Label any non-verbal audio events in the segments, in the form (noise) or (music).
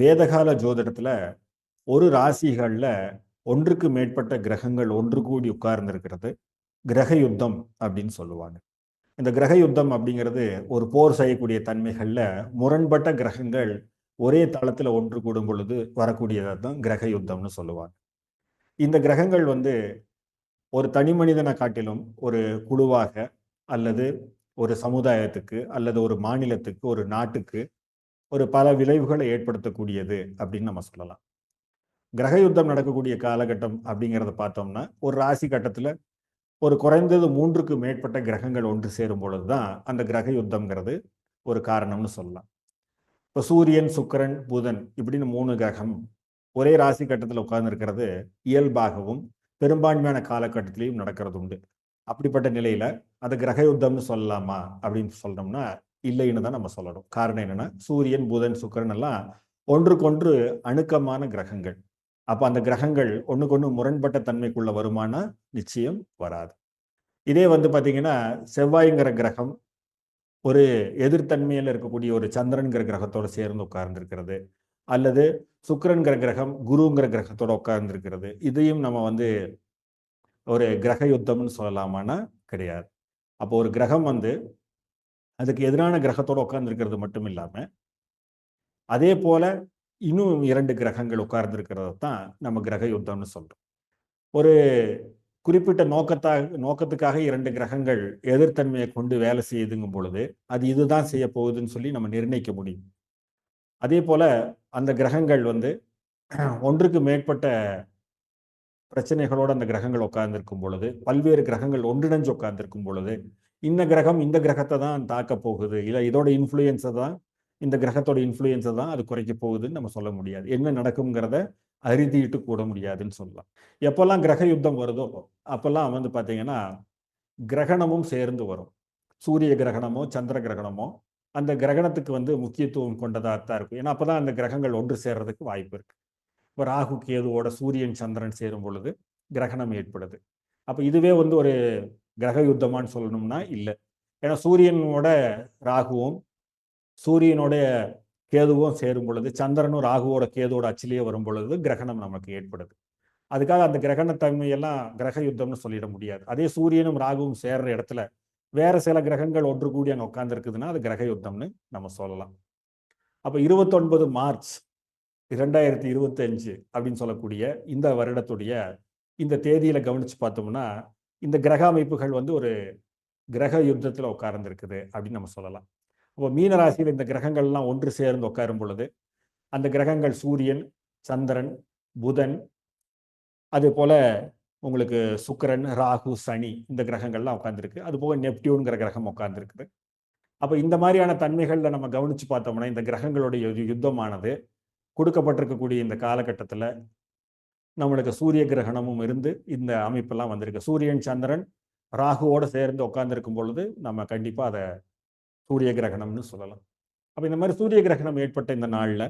வேதகால ஜோதிடத்துல ஒரு ராசிகள்ல ஒன்றுக்கு மேற்பட்ட கிரகங்கள் ஒன்று கூடி உட்கார்ந்துருக்கிறது. கிரக யுத்தம் அப்படின்னு சொல்லுவாங்க. இந்த கிரக யுத்தம் அப்படிங்கிறது ஒரு போர் செய்யக்கூடிய தன்மைகள்ல முரண்பட்ட கிரகங்கள் ஒரே தளத்துல ஒன்று கூடும் பொழுது வரக்கூடியதாக தான் கிரக யுத்தம்னு சொல்லுவாங்க. இந்த கிரகங்கள் வந்து ஒரு தனி மனிதனை காட்டிலும் ஒரு குழுவாக அல்லது ஒரு சமுதாயத்துக்கு அல்லது ஒரு மாநிலத்துக்கு ஒரு நாட்டுக்கு ஒரு பல விளைவுகளை ஏற்படுத்தக்கூடியது அப்படின்னு நம்ம சொல்லலாம். கிரக யுத்தம் நடக்கக்கூடிய காலகட்டம் அப்படிங்கிறத பார்த்தோம்னா ஒரு ராசி கட்டத்தில் ஒரு குறைந்தது மூன்றுக்கு மேற்பட்ட கிரகங்கள் ஒன்று சேரும் பொழுது தான் அந்த கிரக யுத்தம்ங்கிறது ஒரு காரணம்னு சொல்லலாம். இப்போ சூரியன் சுக்கிரன் புதன் இப்படின்னு மூணு கிரகம் ஒரே ராசி கட்டத்தில் உட்கார்ந்துருக்கிறது இயல்பாகவும் பெரும்பான்மையான காலகட்டத்திலையும் நடக்கிறது உண்டு அப்படிப்பட்ட நிலையில் அதை கிரக யுத்தம்னு சொல்லலாமா அப்படின்னு சொல்கிறோம்னா இல்லைன்னு தான் நம்ம சொல்லணும். காரணம் என்னன்னா சூரியன் புதன் சுக்கரன் எல்லாம் ஒன்றுக்கொன்று அணுக்கமான கிரகங்கள். அப்போ அந்த கிரகங்கள் ஒன்றுக்கொன்று முரண்பட்ட தன்மைக்குள்ள வருமானா நிச்சயம் வராது. இதே வந்து பார்த்தீங்கன்னா செவ்வாய்ங்கிற கிரகம் ஒரு எதிர்த்தன்மையில் இருக்கக்கூடிய ஒரு சந்திரன்கிற கிரகத்தோட சேர்ந்து உட்கார்ந்துருக்கிறது. அல்லது சுக்கரன்கிற கிரகம் குருங்கிற கிரகத்தோட உட்கார்ந்துருக்கிறது. இதையும் நம்ம வந்து ஒரு கிரக யுத்தம்னு சொல்லலாமான்னா கிடையாது. அப்போ ஒரு கிரகம் வந்து அதுக்கு எதிரான கிரகத்தோடு உட்கார்ந்துருக்கிறது மட்டும் இல்லாமல் அதே போல் இன்னும் இரண்டு கிரகங்கள் உட்கார்ந்துருக்கிறத தான் நம்ம கிரக யுத்தம்னு சொல்கிறோம் ஒரு குறிப்பிட்ட நோக்கத்தாக நோக்கத்துக்காக இரண்டு கிரகங்கள் எதிர்த்தன்மையை கொண்டு வேலை செய்யுதுங்கும் பொழுது அது இதுதான் செய்ய போகுதுன்னு சொல்லி நம்ம நிர்ணயிக்க முடியும். அதே போல் அந்த கிரகங்கள் வந்து (clears throat) ஒன்றுக்கு மேற்பட்ட பிரச்சனைகளோடு அந்த கிரகங்கள் உட்கார்ந்துருக்கும் பொழுது பல்வேறு கிரகங்கள் ஒன்றிணைஞ்சு உட்கார்ந்துருக்கும் பொழுது இந்த கிரகம் இந்த கிரகத்தை தான் தாக்க போகுது. இல்லை இதோட இன்ஃப்ளூயன்ஸை தான் இந்த கிரகத்தோட இன்ஃப்ளூயன்ஸை தான் அது குறைக்க போகுதுன்னு நம்ம சொல்ல முடியாது. என்ன நடக்குங்கிறத அறுதிட்டு கூட முடியாதுன்னு சொல்லலாம். எப்போல்லாம் கிரக யுத்தம் வருதோ அப்போல்லாம் வந்து பார்த்தீங்கன்னா கிரகணமும் சேர்ந்து வரும். சூரிய கிரகணமோ சந்திர கிரகணமோ அந்த கிரகணத்துக்கு வந்து முக்கியத்துவம் கொண்டதாக தான் இருக்கும். ஏன்னா அப்போ தான் அந்த கிரகங்கள் ஒன்று சேர்றதுக்கு வாய்ப்பு இருக்குது இப்போ ராகு கேதுவோட சூரியன் சந்திரன் சேரும் பொழுது கிரகணம் ஏற்படுது. அப்போ இதுவே வந்து ஒரு கிரக யுத்தமான்னு சொல்லணும்னா இல்லை. ஏன்னா சூரியனோட ராகுவும் சூரியனுடைய கேதுவும் சேரும் பொழுது சந்திரனும் ராகுவோட கேதுவோட அச்சிலேயே வரும் பொழுது கிரகணம் நமக்கு ஏற்படுது. அதுக்காக அந்த கிரகணத்தன்மையெல்லாம் கிரக யுத்தம்னு சொல்லிட முடியாது. அதே சூரியனும் ராகுவும் சேர்ற இடத்துல வேற சில கிரகங்கள் ஒன்று கூடி அங்கே உட்காந்துருக்குதுன்னா அது கிரக யுத்தம்னு நம்ம சொல்லலாம். அப்போ இருபத்தொன்பது மார்ச் இரண்டாயிரத்தி இருபத்தஞ்சு அப்படின்னு சொல்லக்கூடிய இந்த வருடத்துடைய இந்த தேதியில கவனிச்சு பார்த்தோம்னா இந்த கிரக அமைப்புகள் வந்து ஒரு கிரக யுத்தத்தில் உட்கார்ந்துருக்குது அப்படின்னு நம்ம சொல்லலாம். அப்போ மீன ராசியில் இந்த கிரகங்கள்லாம் ஒன்று சேர்ந்து உட்காரும் பொழுது அந்த கிரகங்கள் சூரியன் சந்திரன் புதன் அதே போல உங்களுக்கு சுக்கிரன் ராகு சனி இந்த கிரகங்கள்லாம் உட்காந்துருக்கு அது போக நெப்டியூன்கிற கிரகம் உட்காந்துருக்குது அப்போ இந்த மாதிரியான தன்மைகளில் நம்ம கவனிச்சு பார்த்தோம்னா இந்த கிரகங்களுடைய யுத்தமானது கொடுக்கப்பட்டிருக்கக்கூடிய இந்த காலகட்டத்தில் நம்மளுக்கு சூரிய கிரகணமும் இருந்து இந்த அமைப்பெல்லாம் வந்திருக்கு. சூரியன் சந்திரன் ராகுவோடு சேர்ந்து உட்காந்துருக்கும் பொழுது நம்ம கண்டிப்பாக அதை சூரிய கிரகணம்னு சொல்லலாம். அப்போ இந்த மாதிரி சூரிய கிரகணம் ஏற்பட்ட இந்த நாளில்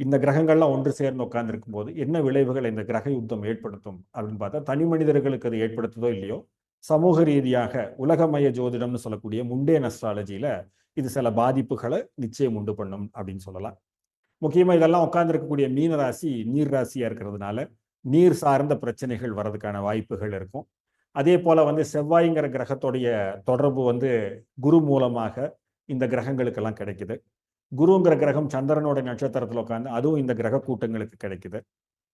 இந்த கிரகங்கள்லாம் ஒன்று சேர்ந்து உட்காந்துருக்கும் போது என்ன விளைவுகளை இந்த கிரக யுத்தம் ஏற்படுத்தும் அப்படின்னு பார்த்தா தனி மனிதர்களுக்கு அது ஏற்படுத்துதோ இல்லையோ சமூக ரீதியாக உலகமய ஜோதிடம்னு சொல்லக்கூடிய முண்டே அஸ்ட்ராலஜியில இது சில பாதிப்புகளை நிச்சயம் உண்டு பண்ணும் அப்படின்னு சொல்லலாம். முக்கியமாக இதெல்லாம் உட்காந்துருக்கக்கூடிய மீன ராசி நீர் ராசியாக இருக்கிறதுனால நீர் சார்ந்த பிரச்சனைகள் வர்றதுக்கான வாய்ப்புகள் இருக்கும். அதே போல் வந்து செவ்வாய்ங்கிற கிரகத்துடைய தொடர்பு வந்து குரு மூலமாக இந்த கிரகங்களுக்கெல்லாம் கிடைக்குது. குருங்கிற கிரகம் சந்திரனுடைய நட்சத்திரத்தில் உட்காந்து அதுவும் இந்த கிரக கூட்டங்களுக்கு கிடைக்குது.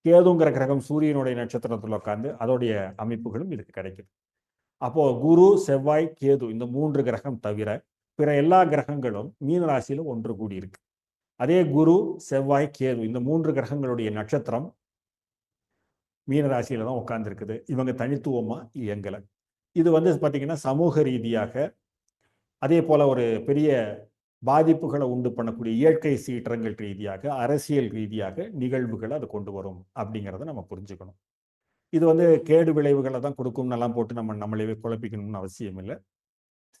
கேதுங்கிற கிரகம் சூரியனுடைய நட்சத்திரத்தில் உட்காந்து அதோடைய அமைப்புகளும் இதுக்கு கிடைக்குது. அப்போது குரு செவ்வாய் கேது இந்த மூன்று கிரகம் தவிர பிற எல்லா கிரகங்களும் மீனராசியில் ஒன்று கூடியிருக்கு. அதே குரு செவ்வாய் கேது இந்த மூன்று கிரகங்களுடைய நட்சத்திரம் மீனராசியில தான் உட்கார்ந்துருக்குது இவங்க தனித்துவமா இயங்கலை. இது வந்து பார்த்தீங்கன்னா சமூக ரீதியாக அதே போல ஒரு பெரிய பாதிப்புகளை உண்டு பண்ணக்கூடிய இயற்கை சீற்றங்கள் ரீதியாக அரசியல் ரீதியாக நிகழ்வுகளை அது கொண்டு வரும் அப்படிங்கிறத நம்ம புரிஞ்சுக்கணும். இது வந்து கேடு விளைவுகளை தான் கொடுக்கும்னெல்லாம் போட்டு நம்ம நம்மளே குழப்பிக்கணும்னு அவசியம் இல்லை.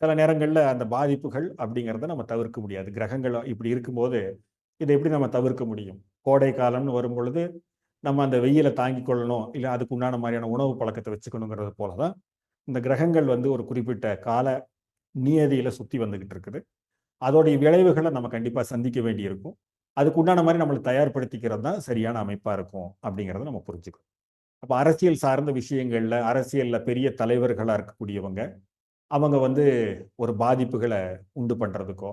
சில நேரங்களில் அந்த பாதிப்புகள் அப்படிங்கிறத நம்ம தவிர்க்க முடியாது. கிரகங்கள் இப்படி இருக்கும்போது இதை எப்படி நம்ம தவிர்க்க முடியும்? கோடை காலம்னு வரும் பொழுது நம்ம அந்த வெயிலை தாங்கிக் கொள்ளணும் இல்லை அதுக்கு உண்டான மாதிரியான உணவு பழக்கத்தை வச்சுக்கணுங்கிறது போல தான் இந்த கிரகங்கள் வந்து ஒரு குறிப்பிட்ட கால நியதியில் சுற்றி வந்துக்கிட்டு இருக்குது. அதோடைய விளைவுகளை நம்ம கண்டிப்பாக சந்திக்க வேண்டியிருக்கும். அதுக்கு உண்டான மாதிரி நம்மளை தயார்படுத்திக்கிறது தான் சரியான அமைப்பாக இருக்கும் அப்படிங்கிறத நம்ம புரிஞ்சுக்கணும். அப்போ அரசியல் சார்ந்த விஷயங்களில் அரசியலில் பெரிய தலைவர்களாக இருக்கக்கூடியவங்க அவங்க வந்து ஒரு பாதிப்புகளை உண்டு பண்ணுறதுக்கோ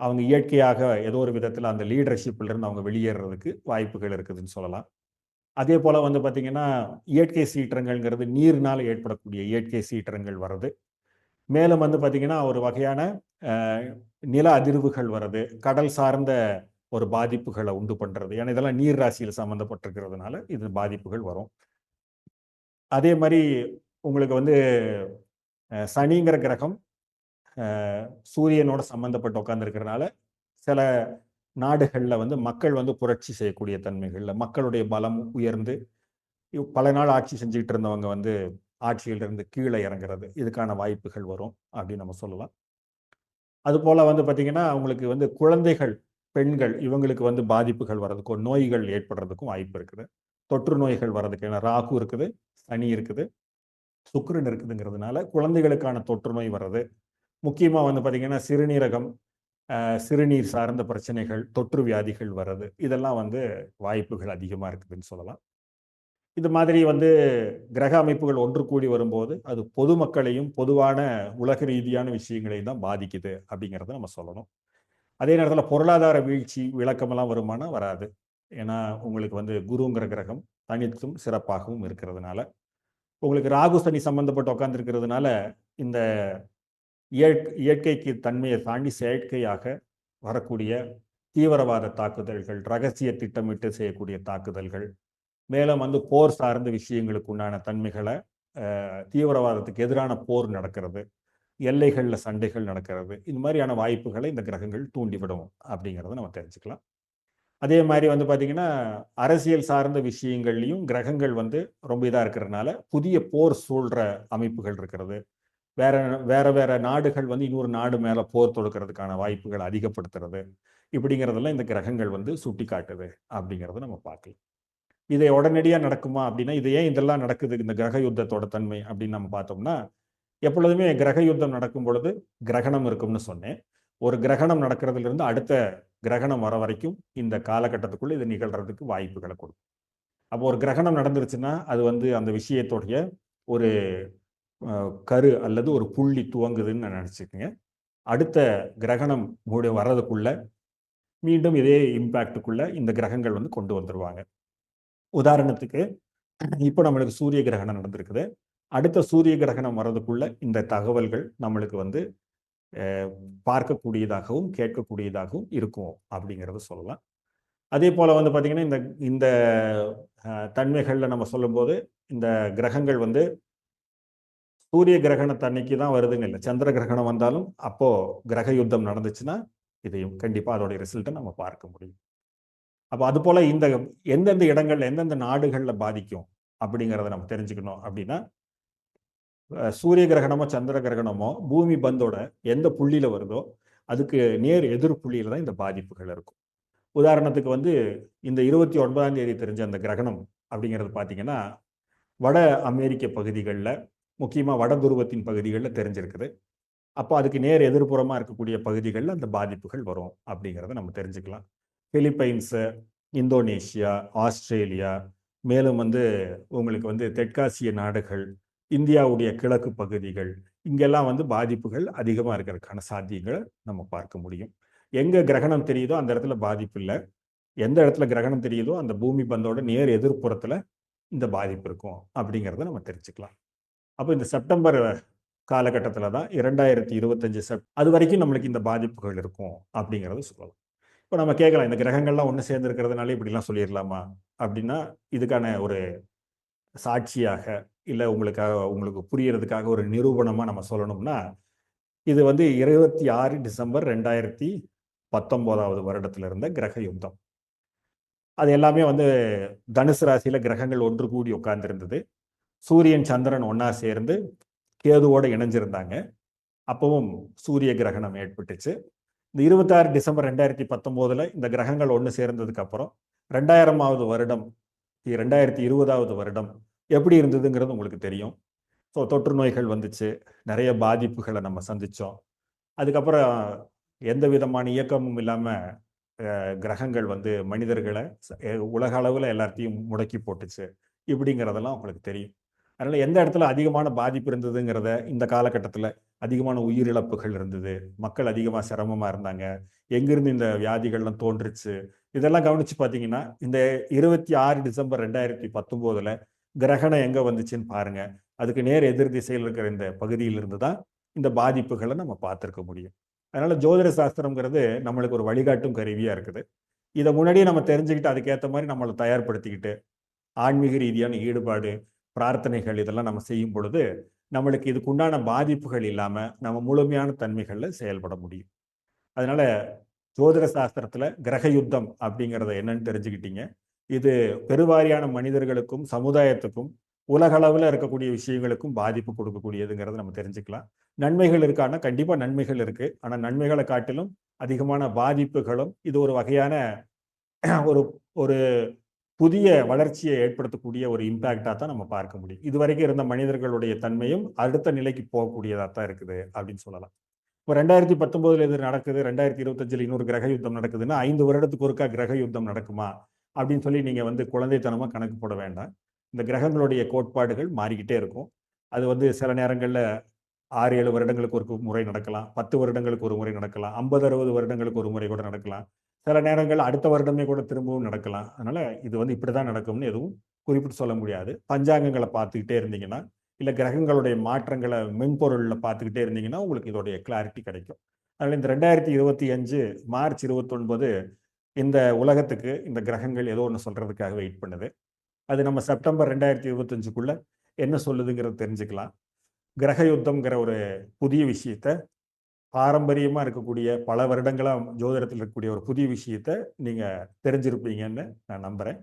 அவங்க இயற்கையாக ஏதோ ஒரு விதத்தில் அந்த லீடர்ஷிப்ல இருந்து அவங்க வெளியேறதுக்கு வாய்ப்புகள் இருக்குதுன்னு சொல்லலாம். அதே போல் வந்து பார்த்தீங்கன்னா இயற்கை சீற்றங்கள்ங்கிறது நீர்னால் ஏற்படக்கூடிய இயற்கை சீற்றங்கள் வர்றது. மேலும் வந்து பார்த்திங்கன்னா ஒரு வகையான நில அதிர்வுகள் வர்றது கடல் சார்ந்த ஒரு பாதிப்புகளை உண்டு பண்ணுறது ஏன்னா இதெல்லாம் நீர் ராசியில் சம்மந்தப்பட்டிருக்கிறதுனால இது பாதிப்புகள் வரும். அதே மாதிரி உங்களுக்கு வந்து சனிங்கிற கிரகம் சூரியனோட சம்மந்தப்பட்டு உட்காந்துருக்கிறதுனால சில நாடுகளில் வந்து மக்கள் வந்து புரட்சி செய்யக்கூடிய தன்மைகளில் மக்களுடைய பலம் உயர்ந்து பல நாள் ஆட்சி செஞ்சுக்கிட்டு இருந்தவங்க வந்து ஆட்சியிலிருந்து கீழே இறங்குறது இதுக்கான வாய்ப்புகள் வரும் அப்படின்னு நம்ம சொல்லலாம். அதுபோல் வந்து பார்த்திங்கன்னா அவங்களுக்கு வந்து குழந்தைகள் பெண்கள் இவங்களுக்கு வந்து பாதிப்புகள் வர்றதுக்கும் நோய்கள் ஏற்படுறதுக்கும் வாய்ப்பு இருக்குது. தொற்று நோய்கள் வர்றதுக்கு ஏன்னா ராகு இருக்குது சனி இருக்குது சுக்கரன் இருக்குதுங்கிறதுனால குழந்தைகளுக்கான தொற்று நோய் வர்றது. முக்கியமாக வந்து பார்த்திங்கன்னா சிறுநீரகம் சிறுநீர் சார்ந்த பிரச்சனைகள் தொற்று வியாதிகள் வர்றது இதெல்லாம் வந்து வாய்ப்புகள் அதிகமாக இருக்குதுன்னு சொல்லலாம். இது மாதிரி வந்து கிரக அமைப்புகள் ஒன்று கூடி வரும்போது அது பொதுமக்களையும் பொதுவான உலக ரீதியான விஷயங்களையும் தான் பாதிக்குது அப்படிங்கிறத நம்ம சொல்லணும். அதே நேரத்தில் பொருளாதார வீழ்ச்சி விளக்கமெல்லாம் வருமானம் வராது. ஏன்னா உங்களுக்கு வந்து குருங்கிற கிரகம் தனித்தும் சிறப்பாகவும் இருக்கிறதுனால உங்களுக்கு ராகு சனி சம்மந்தப்பட்டு உட்காந்துருக்கிறதுனால இந்த இயற்கை இயற்கைக்கு தன்மையை தாண்டி செயற்கையாக வரக்கூடிய தீவிரவாத தாக்குதல்கள் ரகசிய திட்டமிட்டு செய்யக்கூடிய தாக்குதல்கள் மேலும் வந்து போர் சார்ந்த விஷயங்களுக்கு உண்டான தன்மைகளை தீவிரவாதத்துக்கு எதிரான போர் நடக்கிறது எல்லைகளில் சண்டைகள் நடக்கிறது இந்த மாதிரியான வாய்ப்புகளை இந்த கிரகங்கள் தூண்டிவிடும் அப்படிங்கிறத நம்ம தெரிஞ்சுக்கலாம். அதே மாதிரி வந்து பார்த்தீங்கன்னா அரசியல் சார்ந்த விஷயங்கள்லையும் கிரகங்கள் வந்து ரொம்ப இதாக இருக்கிறதுனால புதிய போர் சூழ்கிற அமைப்புகள் இருக்கிறது. வேற வேற வேற நாடுகள் வந்து இன்னொரு நாடு மேலே போர் தொடுக்கிறதுக்கான வாய்ப்புகள் அதிகப்படுத்துறது. இப்படிங்கிறதெல்லாம் இந்த கிரகங்கள் வந்து சுட்டி காட்டுது அப்படிங்கிறத நம்ம பார்க்கலாம். இதை உடனடியாக நடக்குமா அப்படின்னா இது ஏன் இதெல்லாம் நடக்குது? இந்த கிரக யுத்தத்தோட தன்மை அப்படின்னு நம்ம பார்த்தோம்னா எப்பொழுதுமே கிரக யுத்தம் நடக்கும் பொழுது கிரகணம் இருக்கும்னு சொன்னேன். ஒரு கிரகணம் நடக்கிறதுல இருந்து அடுத்த கிரகணம் வர வரைக்கும் இந்த காலகட்டத்துக்குள்ளே இது நிகழ்கிறதுக்கு வாய்ப்புகளை கொடுக்கும். அப்போ ஒரு கிரகணம் நடந்துருச்சுன்னா அது வந்து அந்த விஷயத்துடைய ஒரு கரு அல்லது ஒரு புள்ளி துவங்குதுன்னு நான் நினச்சிக்கோங்க. அடுத்த கிரகணம் மூடி வர்றதுக்குள்ள மீண்டும் இதே இம்பேக்டுக்குள்ள இந்த கிரகங்கள் வந்து கொண்டு வந்துடுவாங்க உதாரணத்துக்கு இப்போ நம்மளுக்கு சூரிய கிரகணம் நடந்திருக்குது. அடுத்த சூரிய கிரகணம் வர்றதுக்குள்ள இந்த தகவல்கள் நம்மளுக்கு வந்து பார்க்கக்கூடியதாகவும் கேட்கக்கூடியதாகவும் இருக்கும் அப்படிங்கிறத சொல்லலாம். அதே போல் வந்து பார்த்திங்கன்னா இந்த இந்த தன்மைகளில் நம்ம சொல்லும்போது இந்த கிரகங்கள் வந்து சூரிய கிரகணத்தன்னைக்கு தான் வருதுங்க இல்லை. சந்திர கிரகணம் வந்தாலும் அப்போ கிரக யுத்தம் நடந்துச்சுன்னா இதையும் கண்டிப்பா அதோடைய ரிசல்ட்டை நம்ம பார்க்க முடியும். அப்போ அது போல இந்த எந்தெந்த இடங்கள்ல எந்தெந்த நாடுகள்ல பாதிக்கும் அப்படிங்கிறத நம்ம தெரிஞ்சுக்கணும் அப்படின்னா சூரிய கிரகணமோ சந்திர கிரகணமோ பூமி பந்தோட எந்த புள்ளியில வருதோ அதுக்கு நேர் எதிர் புள்ளியில தான் இந்த பாதிப்புகள் இருக்கும். உதாரணத்துக்கு வந்து இந்த இருபத்தி ஒன்பதாம் தேதி தெரிஞ்ச அந்த கிரகணம் அப்படிங்கிறது பார்த்தீங்கன்னா வட அமெரிக்க பகுதிகளில் முக்கியமாக வட துருவத்தின் பகுதிகளில் தெரிஞ்சிருக்குது. அப்போ அதுக்கு நேர் எதிர்ப்புறமாக இருக்கக்கூடிய பகுதிகளில் அந்த பாதிப்புகள் வரும் அப்படிங்கிறத நம்ம தெரிஞ்சுக்கலாம். பிலிப்பைன்ஸு இந்தோனேஷியா ஆஸ்திரேலியா மேலும் வந்து உங்களுக்கு வந்து தெற்காசிய நாடுகள் இந்தியாவுடைய கிழக்கு பகுதிகள் இங்கெல்லாம் வந்து பாதிப்புகள் அதிகமாக இருக்கிறதுக்கான சாத்தியங்களை நம்ம பார்க்க முடியும். எங்கே கிரகணம் தெரியுதோ அந்த இடத்துல பாதிப்பு இல்லை. எந்த இடத்துல கிரகணம் தெரியுதோ அந்த பூமி பந்தோட நேர் எதிர்ப்புறத்தில் இந்த பாதிப்பு இருக்கும் அப்படிங்கிறத நம்ம தெரிஞ்சுக்கலாம். அப்போ இந்த செப்டம்பர் காலகட்டத்தில் தான் இரண்டாயிரத்தி இருபத்தஞ்சு செப் அது வரைக்கும் நம்மளுக்கு இந்த பாதிப்புகள் இருக்கும் அப்படிங்கிறத சொல்லலாம். இப்போ நம்ம கேட்கலாம் இந்த கிரகங்கள்லாம் ஒன்று சேர்ந்துருக்கிறதுனால இப்படிலாம் சொல்லிடலாமா அப்படின்னா இதுக்கான ஒரு சாட்சியாக இல்லை உங்களுக்காக உங்களுக்கு புரியறதுக்காக ஒரு நிரூபணமாக நம்ம சொல்லணும்னா இது வந்து இருபத்தி ஆறு டிசம்பர் ரெண்டாயிரத்தி பத்தொம்போதாவது வருடத்தில் இருந்த கிரக யுத்தம். அது எல்லாமே வந்து தனுசு ராசியில் கிரகங்கள் ஒன்று கூடி உட்கார்ந்துருந்தது. சூரியன் சந்திரன் ஒன்றா சேர்ந்து கேதுவோடு இணைஞ்சிருந்தாங்க. அப்பவும் சூரிய கிரகணம் ஏற்பட்டுச்சு. இந்த இருபத்தாறு டிசம்பர் ரெண்டாயிரத்தி பத்தொம்போதில் இந்த கிரகங்கள் ஒன்று சேர்ந்ததுக்கு அப்புறம் ரெண்டாயிரமாவது வருடம் ரெண்டாயிரத்தி இருபதாவது வருடம் எப்படி இருந்ததுங்கிறது உங்களுக்கு தெரியும். ஸோ தொற்று நோய்கள் வந்துச்சு. நிறைய பாதிப்புகளை நம்ம சந்தித்தோம் அதுக்கப்புறம் எந்த விதமான இயக்கமும் இல்லாமல் கிரகங்கள் வந்து மனிதர்களை ச- உலக அளவில் எல்லாத்தையும் முடக்கி போட்டுச்சு. இப்படிங்கிறதெல்லாம் உங்களுக்கு தெரியும். அதனால் எந்த இடத்துல அதிகமான பாதிப்பு இருந்ததுங்கிறத இந்த காலகட்டத்தில் அதிகமான உயிரிழப்புகள் இருந்தது மக்கள் அதிகமாக சிரமமாக இருந்தாங்க எங்கிருந்து இந்த வியாதிகள்லாம் தோன்றுச்சு இதெல்லாம் கவனிச்சு பார்த்தீங்கன்னா இந்த இருபத்தி ஆறு டிசம்பர் ரெண்டாயிரத்தி பத்தொம்போதில் கிரகணம் எங்கே வந்துச்சுன்னு பாருங்கள் அதுக்கு நேர் எதிர் திசையில் இருக்கிற இந்த பகுதியிலிருந்து தான் இந்த பாதிப்புகளை நம்ம பார்த்துருக்க முடியும். அதனால் ஜோதிட சாஸ்திரம்ங்கிறது நம்மளுக்கு ஒரு வழிகாட்டும் கருவியாக இருக்குது. இதை முன்னாடியே நம்ம தெரிஞ்சுக்கிட்டு அதுக்கேற்ற மாதிரி நம்மளை தயார்படுத்திக்கிட்டு ஆன்மீக ரீதியான ஈடுபாடு பிரார்த்தனைகள் இதெல்லாம் நம்ம செய்யும் பொழுது நம்மளுக்கு இதுக்குண்டான பாதிப்புகள் இல்லாமல் நம்ம முழுமையான தன்மைகளில் செயல்பட முடியும். அதனால ஜோதிட சாஸ்திரத்தில் கிரக யுத்தம் அப்படிங்கிறத என்னன்னு தெரிஞ்சுக்கிட்டீங்க. இது பெருவாரியான மனிதர்களுக்கும் சமுதாயத்துக்கும் உலகளவில் இருக்கக்கூடிய விஷயங்களுக்கும் பாதிப்பு கொடுக்கக்கூடியதுங்கிறத நம்ம தெரிஞ்சுக்கலாம். நன்மைகள் இருக்கான்னா கண்டிப்பாக நன்மைகள் இருக்குது ஆனால் நன்மைகளை காட்டிலும் அதிகமான பாதிப்புகளும் இது ஒரு வகையான ஒரு ஒரு புதிய வளர்ச்சியை ஏற்படுத்தக்கூடிய ஒரு இம்பேக்டா தான் நம்ம பார்க்க முடியும். இதுவரைக்கும் இருந்த மனிதர்களுடைய தன்மையும் அடுத்த நிலைக்கு போகக்கூடியதா தான் இருக்குது அப்படின்னு சொல்லலாம். இப்போ ரெண்டாயிரத்தி பத்தொன்பதுல இது நடக்குது ரெண்டாயிரத்தி இருபத்தஞ்சில் இன்னொரு கிரக யுத்தம் நடக்குதுன்னா ஐந்து வருடத்துக்கு ஒருக்கா கிரக யுத்தம் நடக்குமா? அப்படின்னு சொல்லி நீங்க வந்து குழந்தைத்தனமா கணக்கு போட வேண்டாம். இந்த கிரகங்களுடைய கோட்பாடுகள் மாறிக்கிட்டே இருக்கும். அது வந்து சில நேரங்கள்ல ஆறு ஏழு வருடங்களுக்கு ஒரு முறை நடக்கலாம் பத்து வருடங்களுக்கு ஒரு முறை நடக்கலாம் ஐம்பது அறுபது வருடங்களுக்கு ஒரு முறை கூட நடக்கலாம். சில நேரங்கள் அடுத்த வருடமே கூட திரும்பவும் நடக்கலாம். அதனால இது வந்து இப்படிதான் நடக்கும்னு எதுவும் குறிப்பிட்டு சொல்ல முடியாது. பஞ்சாங்கங்களை பார்த்துக்கிட்டே இருந்தீங்கன்னா இல்லை கிரகங்களுடைய மாற்றங்களை மென்பொருளில் பார்த்துக்கிட்டே இருந்தீங்கன்னா உங்களுக்கு இதோடைய கிளாரிட்டி கிடைக்கும். அதனால இந்த ரெண்டாயிரத்தி இருபத்தி அஞ்சு மார்ச் இருபத்தொன்பது இந்த உலகத்துக்கு இந்த கிரகங்கள் ஏதோ ஒன்று சொல்றதுக்காக வெயிட் பண்ணுது. அது நம்ம செப்டம்பர் ரெண்டாயிரத்தி இருபத்தஞ்சுக்குள்ள என்ன சொல்லுதுங்கிறத தெரிஞ்சுக்கலாம். கிரக யுத்தம்ங்கிற ஒரு புதிய விஷயத்த பாரம்பரியமாக இருக்கக்கூடிய பல வருடங்களாக ஜோதிடத்தில் இருக்கக்கூடிய ஒரு புதிய விஷயத்த நீங்கள் தெரிஞ்சிருப்பீங்கன்னு நான் நம்புகிறேன்